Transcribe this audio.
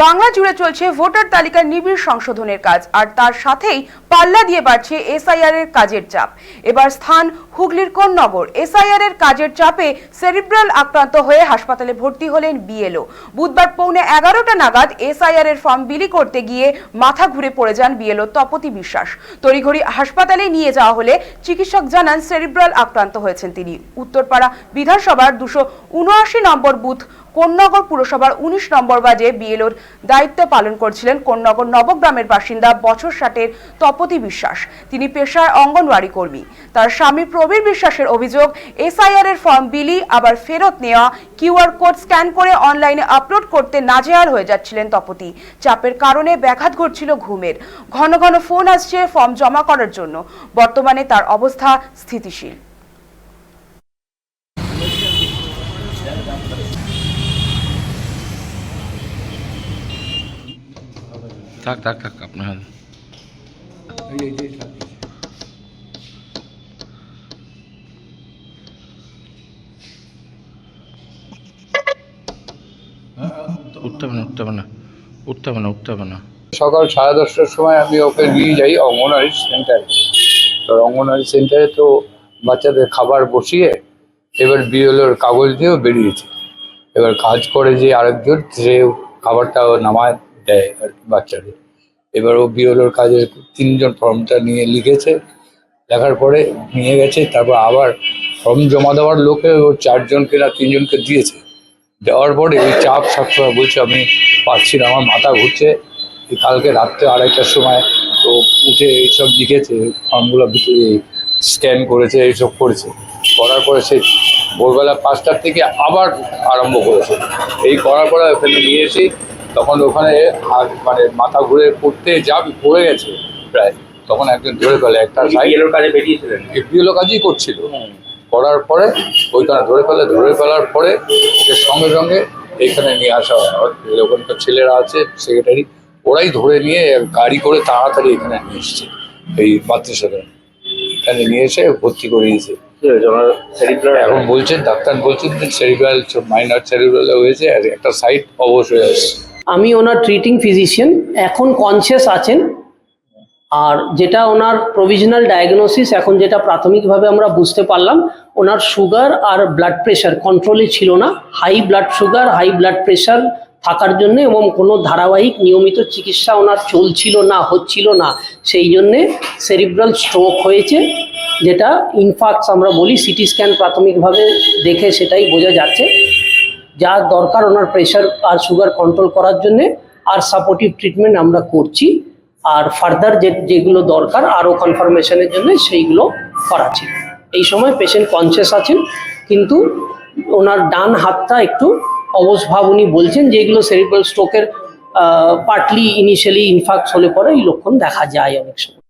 বাংলা জুড়ে চলছে ভোটার তালিকার নিবিড় সংশোধনের কাজ, আর তার সাথেই পাল্লা দিয়ে বাড়ছে এসআইআর এর কাজের চাপ। এবার স্থান হুগলির কোন্নগর। এসআইআর এর কাজের চাপে সেরিব্রাল আক্রান্ত হয়ে হাসপাতালে ভর্তি হলেন বিএলও বুধবার পৌনে এগারোটা নাগাদ এসআইআর এর ফর্ম বিলি করতে গিয়ে মাথা ঘুরে পড়ে যান বিএলও তপতি বিশ্বাস। তড়িঘড়ি হাসপাতালে নিয়ে যাওয়া হলে চিকিৎসক জানান সেরিব্রাল আক্রান্ত হয়েছেন তিনি। উত্তরপাড়া বিধানসভার দুশো উনআশি নম্বর বুথ কোন্নগর পুরসভার উনিশ নম্বর বাজে বিএলওর দায়িত্ব পালন করছিলেন কোন্নগর নবগ্রামের বাসিন্দা বছর ষাটের তপতি বিশ্বাস। তিনি পেশায় অঙ্গনওয়াড়ি কর্মী। তার স্বামী প্রবীর বিশ্বাসের অভিযোগ, এসআইআর এর ফর্ম বিলি, আবার ফেরত নেওয়া কিউআর কোড স্ক্যান করে অনলাইনে আপলোড করতে নাজেহাল হয়ে যাচ্ছিলেন তপতি। চাপের কারণে ব্যাঘাত ঘটছিল ঘুমের। ঘন ঘন ফোন আসছে ফর্ম জমা করার জন্য। বর্তমানে তার অবস্থা স্থিতিশীল। থাক থাক থাক আপনার উঠতে হবে না উঠতে হবে না উঠতে হবে না উঠতে হবে না। সকাল সাড়ে দশটার সময় আমি ওকে নিয়ে যাই অঙ্গনওয়াড়ি সেন্টারে। তো অঙ্গনওয়াড়ি সেন্টারে তো বাচ্চাদের খাবার বসিয়ে এবার বিএলওর কাগজ দিয়েও বেরিয়েছে। এবার কাজ করে যে আরেকজন সে খাবারটা নামায়। দেয় আর কি বাচ্চাদের। এবার ও বিএলওর কাজে তিনজন ফর্মটা নিয়ে লিখেছে, লেখার পরে নিয়ে গেছে, তারপর আবার ফর্ম জমা দেওয়ার লোকে ও চারজনকে না তিনজনকে দিয়েছে। দেওয়ার পরে ওই চাপ সবসময় বলছে, আমি পারছি না, আমার মাথা ঘুরছে। কালকে রাত্রে আড়াইটার সময় তো উঠে এইসব লিখেছে, ফর্মগুলো ভিতরে স্ক্যান করেছে, এইসব করেছে। করার পরে সে ভোরবেলা পাঁচটার থেকে আবার আরম্ভ করেছে। এই করার পরে ওখানে নিয়ে এসে তখন ওখানে হাত মানে মাথা ঘুরে পড়তে যা পড়ে গেছে প্রায় তখন একজন ধরে ফেলে একটা সাইড বিএলওর কাজে বেরিয়েছিলেন? কাজই করছিল। করার পরে ওইখানে ধরে ফেলে ধরে ফেলার পরে ওকে সঙ্গে সঙ্গে এখানে নিয়ে আসা হয়। ওখানকার ছেলেরা আছে সেক্রেটারি ওরাই ধরে নিয়ে গাড়ি করে তাড়াতাড়ি এখানে নিয়ে এসছে। এই মাতৃসদন এখানে নিয়ে এসে ভর্তি করিয়েছে এখন বলছেন ডাক্তার বলছেন সেরিব্রাল মাইনার সেরিব্রাল হয়েছে আর একটা সাইড অবশ হয়ে আসছে আমি ওনার ট্রিটিং ফিজিশিয়ান এখন কনসিয়াস আছেন। আর যেটা ওনার প্রভিশনাল ডায়াগনোসিস এখন যেটা প্রাথমিকভাবে আমরা বুঝতে পারলাম, ওনার সুগার আর ব্লাড প্রেশার কন্ট্রোলে ছিল না। High blood sugar high blood pressure থাকার জন্য এবং কোনো ধারাবাহিক নিয়মিত চিকিৎসা ওনার চলছিল না, হচ্ছিল না। সেই জন্যে সেরিব্রাল স্ট্রোক হয়েছে, যেটা ইনফাক্টস আমরা বলি সিটি স্ক্যান প্রাথমিকভাবে দেখে সেটাই বোঝা যাচ্ছে। যা দরকার ওনার প্রেশার আর সুগার কন্ট্রোল করার জন্য আর সাপোর্টিভ ট্রিটমেন্ট আমরা করছি। আর ফার্দার যে, যেগুলো দরকার আরও কনফার্মেশনের জন্য সেইগুলো করাচ্ছি। এই সময় পেশেন্ট কনসিয়াস আছেন, কিন্তু ওনার ডান হাতটা একটু অবশ ভাব উনি বলছেন যেগুলো সেরিব্রাল স্ট্রোকের পার্টলি ইনিশিয়ালি ইনফাক্ট হলে পরে এই লক্ষণ দেখা যায় অনেক সময়।